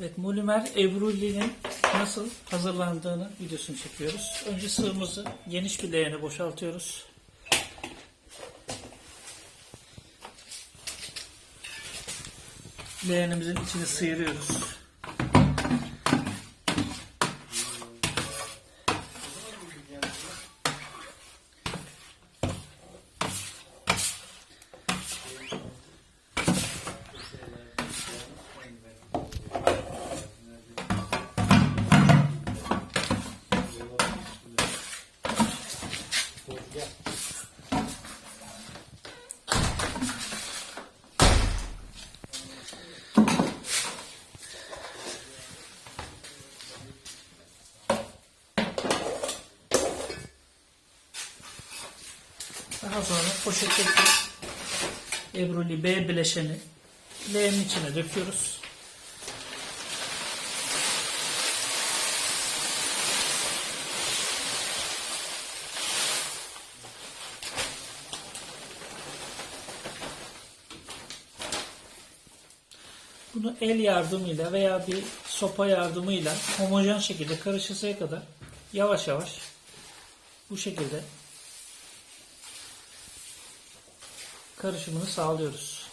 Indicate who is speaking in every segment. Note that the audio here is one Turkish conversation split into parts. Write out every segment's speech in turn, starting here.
Speaker 1: Evet, Molimer Ebruli'nin nasıl hazırlandığını videosunu çekiyoruz. Önce sığımızı geniş bir leğene boşaltıyoruz. Leğenimizin içini sıyırıyoruz. Daha sonra poşetteki Ebruli B bileşeni leğenin içine döküyoruz. Bunu el yardımıyla veya bir sopa yardımıyla homojen şekilde karışıncaya kadar yavaş yavaş bu şekilde karışımını sağlıyoruz.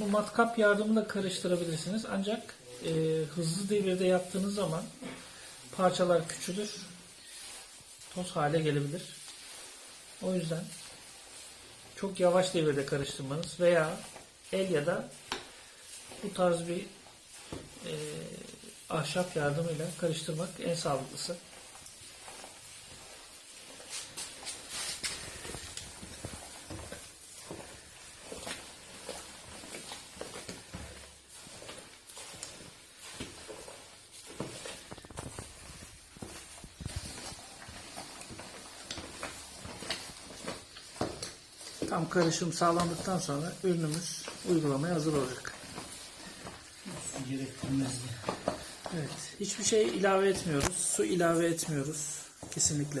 Speaker 1: Bunu matkap yardımıyla karıştırabilirsiniz. Ancak e, hızlı devirde yaptığınız zaman parçalar küçülür. Toz hale gelebilir. O yüzden çok yavaş devirde karıştırmanız veya el ya da bu tarz bir e, ahşap yardımıyla karıştırmak en sağlıklısı. Tam karışım sağlandıktan sonra ürünümüz uygulamaya hazır olacak.
Speaker 2: Su gerektirmezdi.
Speaker 1: Evet, hiçbir şey ilave etmiyoruz. Su ilave etmiyoruz kesinlikle.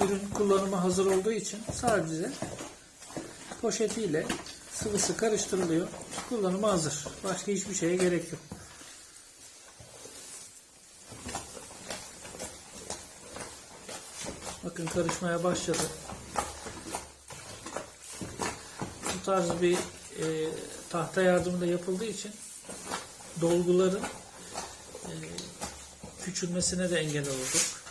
Speaker 1: Ürün kullanıma hazır olduğu için sadece poşetiyle sıvısı karıştırılıyor. Kullanıma hazır. Başka hiçbir şeye gerek yok. Bakın karışmaya başladı. Bu tarz bir e, tahta yardımıyla yapıldığı için dolguların e, küçülmesine de engel olduk.